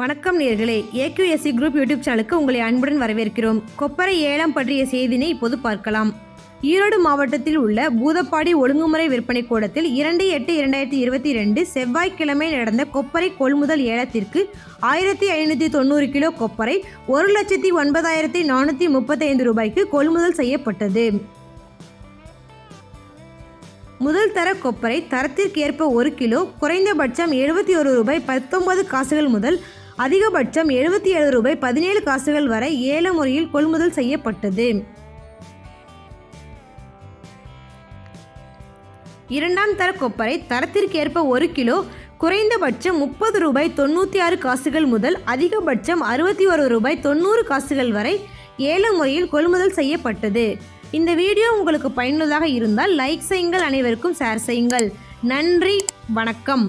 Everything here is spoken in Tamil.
வணக்கம் நேர்களே. ஏக்யூஎஸ்சி குரூப் யூடியூப் சேனலுக்கு உங்களை அன்புடன் வரவேற்கிறோம். கொப்பரை ஏலம் பற்றிய செய்தினை இப்போது பார்க்கலாம். ஈரோடு மாவட்டத்தில் உள்ள பூதப்பாடி ஒழுங்குமுறை விற்பனை கூடத்தில் இரண்டு எட்டு இரண்டாயிரத்தி இருபத்தி ரெண்டு செவ்வாய்க்கிழமை நடந்த கொப்பரை கொள்முதல் ஏலத்திற்கு ஆயிரத்தி ஐநூற்றி தொண்ணூறு கிலோ கொப்பரை ஒரு லட்சத்தி ஒன்பதாயிரத்தி நானூற்றி முப்பத்தைந்து ரூபாய்க்கு கொள்முதல் செய்யப்பட்டது. முதல் தர கொப்பரை தரத்திற்கேற்ப ஒரு கிலோ குறைந்தபட்சம் எழுபத்தி ஒரு ரூபாய் பத்தொன்பது காசுகள் முதல் அதிகபட்சம் எழுபத்தி ஏழு ரூபாய் பதினேழு காசுகள் வரை ஏல முறையில் கொள்முதல் செய்யப்பட்டது. இரண்டாம் தர கொப்பரை தரத்திற்கேற்ப ஒரு கிலோ குறைந்தபட்சம் முப்பது ரூபாய் தொண்ணூற்றி ஆறு காசுகள் முதல் அதிகபட்சம் அறுபத்தி ஒரு ரூபாய் தொண்ணூறு காசுகள் வரை ஏல முறையில் கொள்முதல் செய்யப்பட்டது. இந்த வீடியோ உங்களுக்கு பயனுள்ளதாக இருந்தால் லைக் செய்யுங்கள் அனைவருக்கும் ஷேர் செய்யுங்கள். நன்றி வணக்கம்.